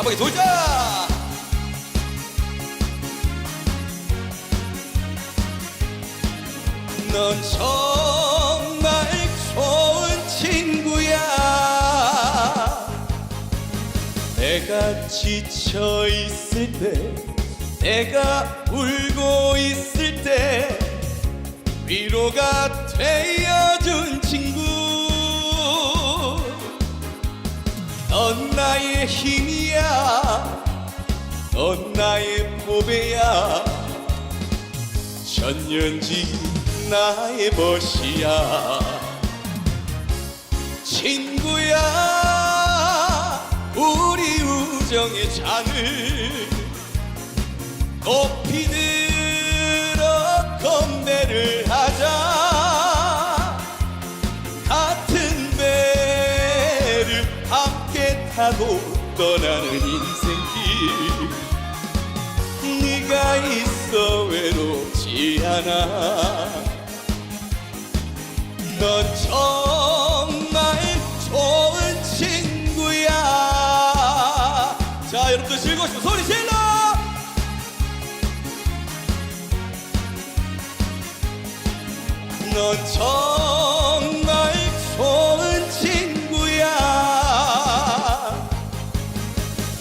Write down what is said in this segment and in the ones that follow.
한 바퀴 돌자! 넌 정말 좋은 친구야. 내가 지쳐 있을 때 내가 울고 있을 때 위로가 되어준 친구. 넌 나의 힘이 야. 넌 나의 보배야. 천년지 나의 멋이야. 친구야. 우리 우정의 잔을 높이 들어 건배를 하자. 같은 배를 함께 타고 떠나는 인생길. 네가 있어 외롭지 않아. 넌 정말 좋은 친구야. 자 여러분들 즐거우시면 소리 질러! 넌 정말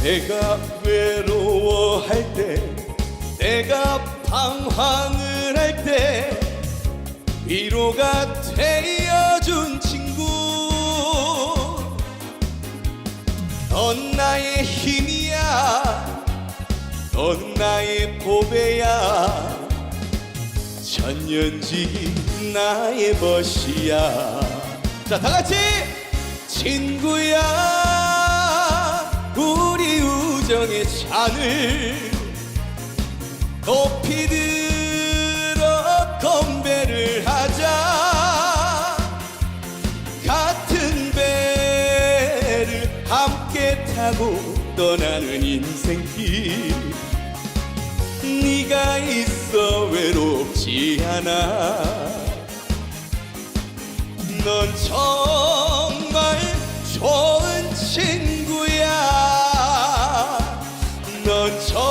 내가 외로워할 때 내가 방황을 할 때 위로가 되어준 친구. 넌 나의 힘이야. 넌 나의 보배야. 천년지기 나의 멋이야. 자 다같이 친구야 우정의 잔을 높이 들어 건배를 하자 같은 배를 함께 타고 떠나는 인생길 네가 있어 외롭지 않아 넌 정. good time.